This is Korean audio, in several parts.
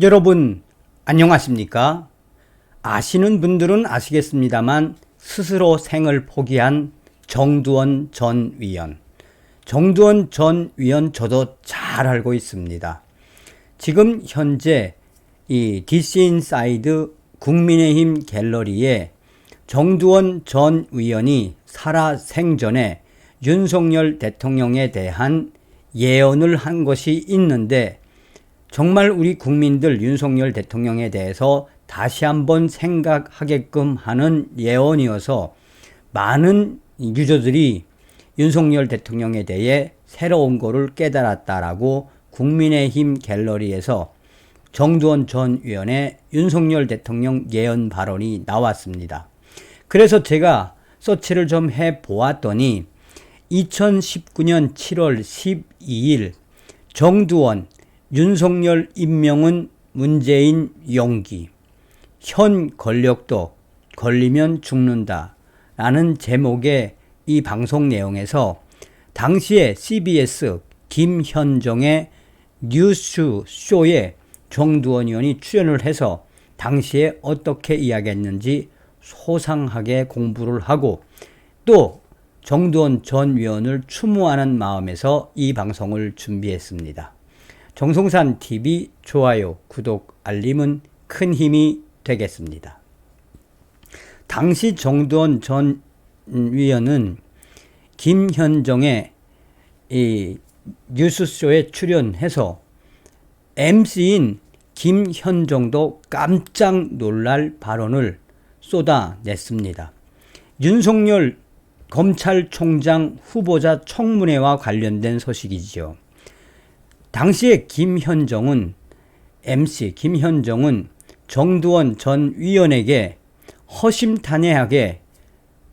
여러분, 안녕하십니까? 아시는 분들은 아시겠습니다만, 스스로 생을 포기한 정두원 전 위원. 정두원 전 위원 저도 잘 알고 있습니다. 지금 현재 이 DC 인사이드 국민의힘 갤러리에 정두원 전 위원이 살아 생전에 윤석열 대통령에 대한 예언을 한 것이 있는데 정말 우리 국민들 윤석열 대통령에 대해서 다시 한번 생각하게끔 하는 예언이어서 많은 유저들이 윤석열 대통령에 대해 새로운 거를 깨달았다라고 국민의힘 갤러리에서 정두원 전 의원의 윤석열 대통령 예언 발언이 나왔습니다. 그래서 제가 서치를 좀 해 보았더니 2019년 7월 12일 정두원 윤석열 임명은 문재인 용기 현 권력도 걸리면 죽는다 라는 제목의 이 방송 내용에서 당시에 CBS 김현정의 뉴스 쇼에 정두원 의원이 출연을 해서 당시에 어떻게 이야기했는지 소상하게 공부를 하고 또 정두원 전 위원을 추모하는 마음에서 이 방송을 준비했습니다. 정성산 TV 좋아요, 구독, 알림은 큰 힘이 되겠습니다. 당시 정두원 전 위원은 김현정의 이 뉴스쇼에 출연해서 MC인 김현정도 깜짝 놀랄 발언을 쏟아냈습니다. 윤석열 검찰총장 후보자 청문회와 관련된 소식이지요. 당시에 김현정은 MC 김현정은 정두원 전 위원에게 허심탄회하게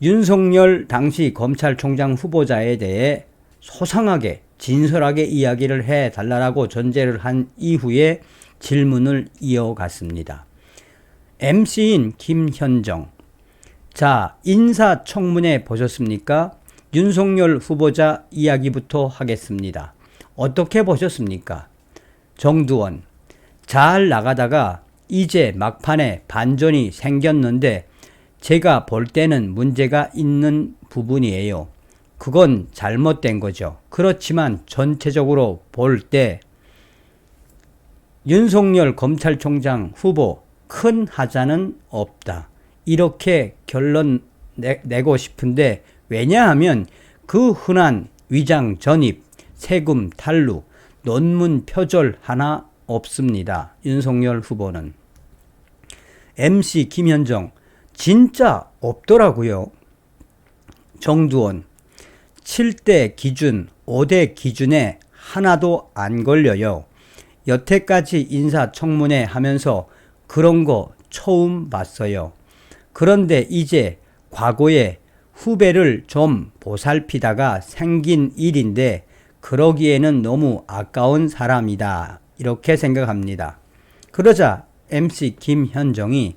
윤석열 당시 검찰총장 후보자에 대해 소상하게 진솔하게 이야기를 해 달라고 전제를 한 이후에 질문을 이어갔습니다. MC인 김현정. 자, 인사청문회 보셨습니까? 윤석열 후보자 이야기부터 하겠습니다. 어떻게 보셨습니까? 정두원. 잘 나가다가 이제 막판에 반전이 생겼는데 제가 볼 때는 문제가 있는 부분이에요. 그건 잘못된 거죠. 그렇지만 전체적으로 볼 때 윤석열 검찰총장 후보 큰 하자는 없다. 이렇게 결론 내, 내고 싶은데 왜냐하면 그 흔한 위장 전입, 세금 탈루, 논문 표절 하나 없습니다. 윤석열 후보는. MC 김현정, 진짜 없더라고요. 정두원, 7대 기준, 5대 기준에 하나도 안 걸려요. 여태까지 인사청문회 하면서 그런 거 처음 봤어요. 그런데 이제 과거에 후배를 좀 보살피다가 생긴 일인데 그러기에는 너무 아까운 사람이다. 이렇게 생각합니다. 그러자 MC 김현정이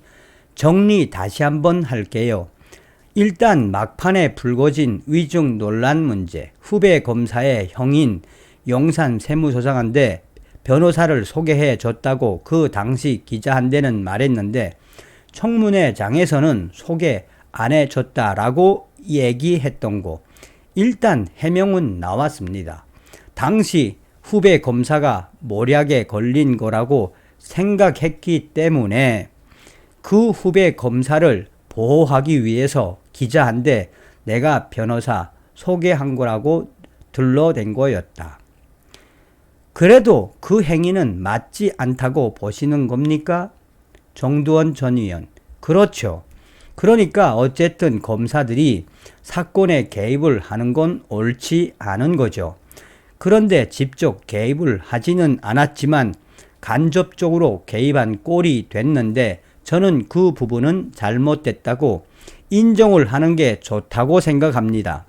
정리 다시 한번 할게요. 일단 막판에 불거진 위증 논란 문제, 후배 검사의 형인 영산 세무조사관데 변호사를 소개해 줬다고 그 당시 기자한테는 말했는데 청문회장에서는 소개 안 해줬다라고 얘기했던 거. 일단 해명은 나왔습니다. 당시 후배 검사가 모략에 걸린 거라고 생각했기 때문에 그 후배 검사를 보호하기 위해서 기자한테 내가 변호사 소개한 거라고 들러댄 거였다. 그래도 그 행위는 맞지 않다고 보시는 겁니까? 정두원 전 의원. 그렇죠. 그러니까 어쨌든 검사들이 사건에 개입을 하는 건 옳지 않은 거죠. 그런데 직접 개입을 하지는 않았지만 간접적으로 개입한 꼴이 됐는데 저는 그 부분은 잘못됐다고 인정을 하는 게 좋다고 생각합니다.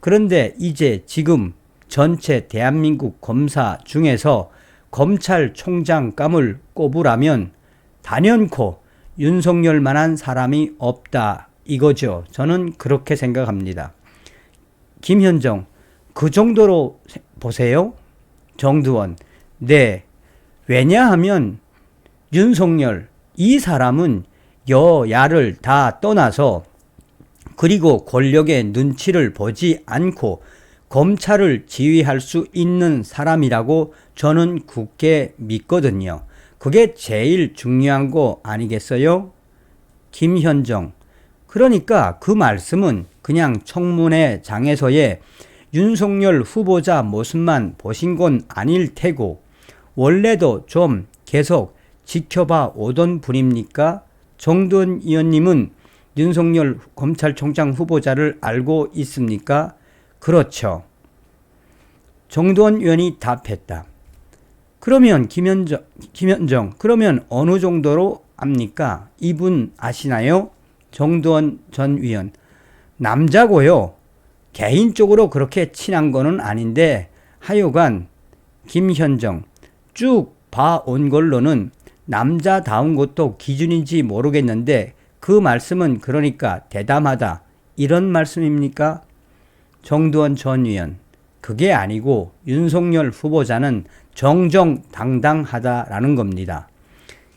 그런데 이제 지금 전체 대한민국 검사 중에서 검찰총장감을 꼽으라면 단연코 윤석열 만한 사람이 없다 이거죠. 저는 그렇게 생각합니다. 김현정 그 정도로 보세요. 정두원 네 왜냐하면 윤석열 이 사람은 여야를 다 떠나서 그리고 권력의 눈치를 보지 않고 검찰을 지휘할 수 있는 사람이라고 저는 굳게 믿거든요. 그게 제일 중요한 거 아니겠어요? 김현정. 그러니까 그 말씀은 그냥 청문회 장에서의 윤석열 후보자 모습만 보신 건 아닐 테고 원래도 좀 계속 지켜봐 오던 분입니까? 정돈 의원님은 윤석열 검찰총장 후보자를 알고 있습니까? 그렇죠. 정도원 의원이 답했다. 그러면 김현정, 김현정, 그러면 어느 정도로 압니까? 이분 아시나요? 정도원 전 의원. 남자고요. 개인적으로 그렇게 친한 거는 아닌데 하여간 김현정 쭉 봐온 걸로는 남자다운 것도 기준인지 모르겠는데 그 말씀은 그러니까 대담하다 이런 말씀입니까? 정두원 전 의원 그게 아니고 윤석열 후보자는 정정당당하다라는 겁니다.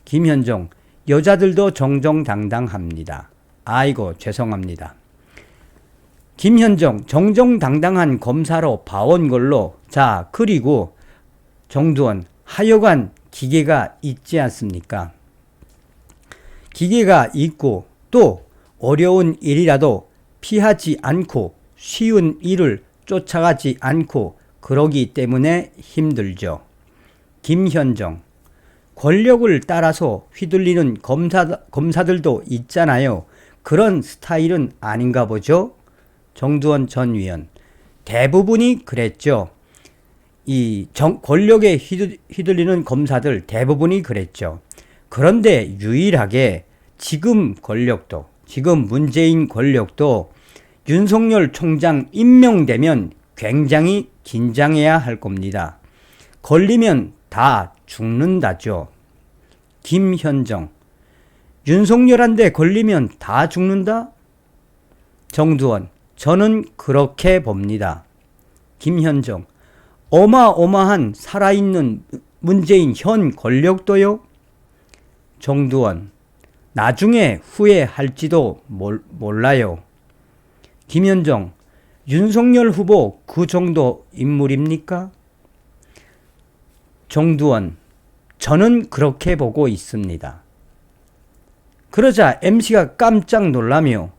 김현정 여자들도 정정당당합니다. 아이고 죄송합니다. 김현정 정정당당한 검사로 봐온 걸로 자 그리고 정두원 하여간 기계가 있지 않습니까? 기계가 있고 또 어려운 일이라도 피하지 않고 쉬운 일을 쫓아가지 않고 그러기 때문에 힘들죠. 김현정 권력을 따라서 휘둘리는 검사, 검사들도 있잖아요. 그런 스타일은 아닌가 보죠. 정두원 전 위원. 대부분이 그랬죠. 이 정, 권력에 휘둘리는 검사들 대부분이 그랬죠. 그런데 유일하게 지금 권력도, 지금 문재인 권력도 윤석열 총장 임명되면 굉장히 긴장해야 할 겁니다. 걸리면 다 죽는다죠. 김현정. 윤석열한테 걸리면 다 죽는다? 정두원. 저는 그렇게 봅니다. 김현정. 어마어마한 살아있는 문재인 현 권력도요? 정두원. 나중에 후회할지도 몰, 몰라요. 김현정. 윤석열 후보 그 정도 인물입니까? 정두원. 저는 그렇게 보고 있습니다. 그러자 MC가 깜짝 놀라며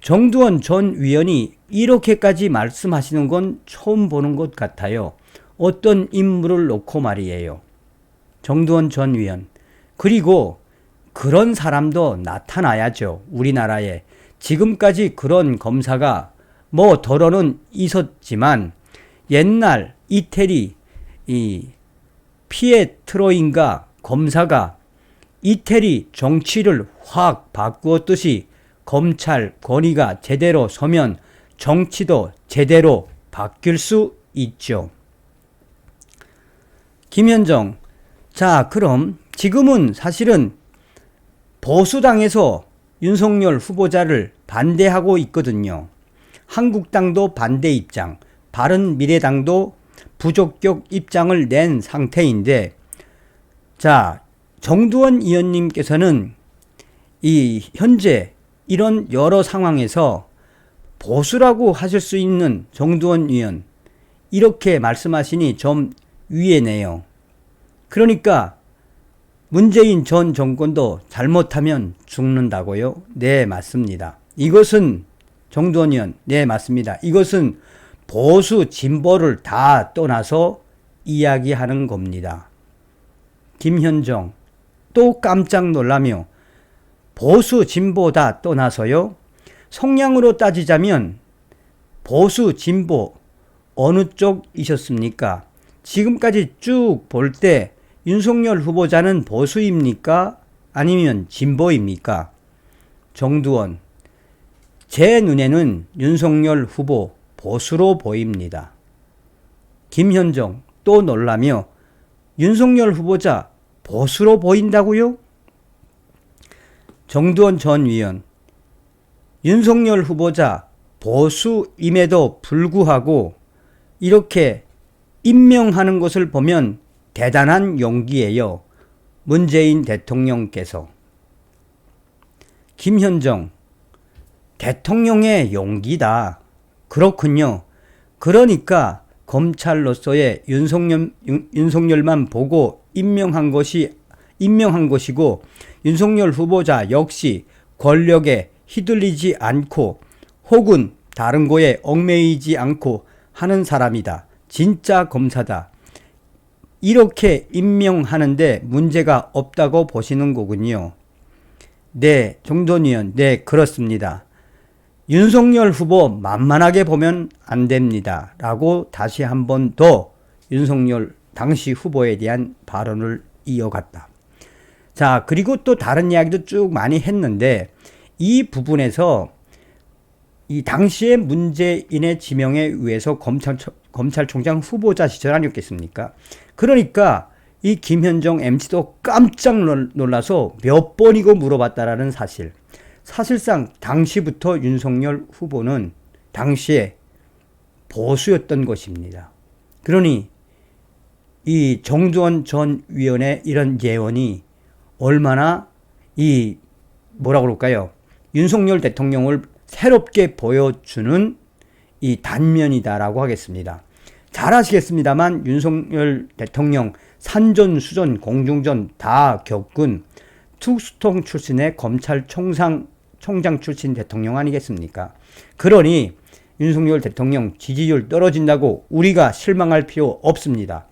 정두원 전 위원이 이렇게까지 말씀하시는 건 처음 보는 것 같아요. 어떤 인물을 놓고 말이에요. 정두원 전 위원. 그리고 그런 사람도 나타나야죠. 우리나라에. 지금까지 그런 검사가 뭐 더러는 있었지만 옛날 이태리 이 피에트로인가 검사가 이태리 정치를 확 바꾸었듯이 검찰 권위가 제대로 서면 정치도 제대로 바뀔 수 있죠. 김현정. 자, 그럼 지금은 사실은 보수당에서 윤석열 후보자를 반대하고 있거든요. 한국당도 반대 입장, 바른 미래당도 부적격 입장을 낸 상태인데, 자, 정두원 의원님께서는 이 현재 이런 여러 상황에서 보수라고 하실 수 있는 정두원 의원, 이렇게 말씀하시니 좀 위에네요. 그러니까 문재인 전 정권도 잘못하면 죽는다고요? 네, 맞습니다. 이것은 정두원 의원, 네, 맞습니다. 이것은 보수 진보를 다 떠나서 이야기하는 겁니다. 김현정 또 깜짝 놀라며 보수 진보 다 떠나서요. 성향으로 따지자면 보수 진보 어느 쪽이셨습니까? 지금까지 쭉 볼 때 윤석열 후보자는 보수입니까? 아니면 진보입니까? 정두원. 제 눈에는 윤석열 후보 보수로 보입니다. 김현정 또 놀라며 윤석열 후보자 보수로 보인다고요? 정두원 전 위원. 윤석열 후보자 보수임에도 불구하고 이렇게 임명하는 것을 보면 대단한 용기예요. 문재인 대통령께서 김현정 대통령의 용기다. 그렇군요. 그러니까 검찰로서의 윤석열, 윤, 윤석열만 보고 임명한 것이 임명한 것이고 윤석열 후보자 역시 권력에 휘둘리지 않고 혹은 다른 거에 얽매이지 않고 하는 사람이다. 진짜 검사다. 이렇게 임명하는데 문제가 없다고 보시는 거군요. 네, 정돈 의원, 네, 그렇습니다. 윤석열 후보 만만하게 보면 안 됩니다. 라고 다시 한 번 더 윤석열 당시 후보에 대한 발언을 이어갔다. 자, 그리고 또 다른 이야기도 쭉 많이 했는데 이 부분에서 이 당시의 문재인의 지명에 의해서 검찰, 검찰총장 후보자 시절 아니었겠습니까? 그러니까 이 김현정 MC도 깜짝 놀라서 몇 번이고 물어봤다라는 사실. 사실상 당시부터 윤석열 후보는 당시에 보수였던 것입니다. 그러니 이 정두원 전 위원의 이런 예언이 얼마나 이 뭐라 그럴까요? 윤석열 대통령을 새롭게 보여주는 이 단면이다라고 하겠습니다. 잘 아시겠습니다만 윤석열 대통령 산전 수전 공중전 다 겪은 투스통 출신의 검찰총장 총장 출신 대통령 아니겠습니까? 그러니 윤석열 대통령 지지율 떨어진다고 우리가 실망할 필요 없습니다.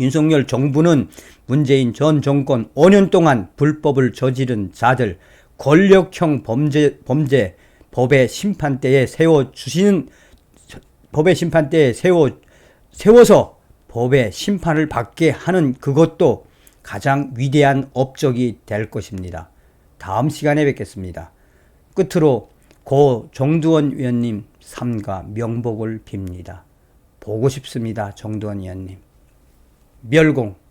윤석열 정부는 문재인 전 정권 5년 동안 불법을 저지른 자들 권력형 범죄 범죄 법의 심판대에 세워 주시는 법의 심판대에 세워 세워서 법의 심판을 받게 하는 그것도 가장 위대한 업적이 될 것입니다. 다음 시간에 뵙겠습니다. 끝으로 고 정두원 위원님 삼가 명복을 빕니다. 보고 싶습니다. 정두원 위원님. 멸공.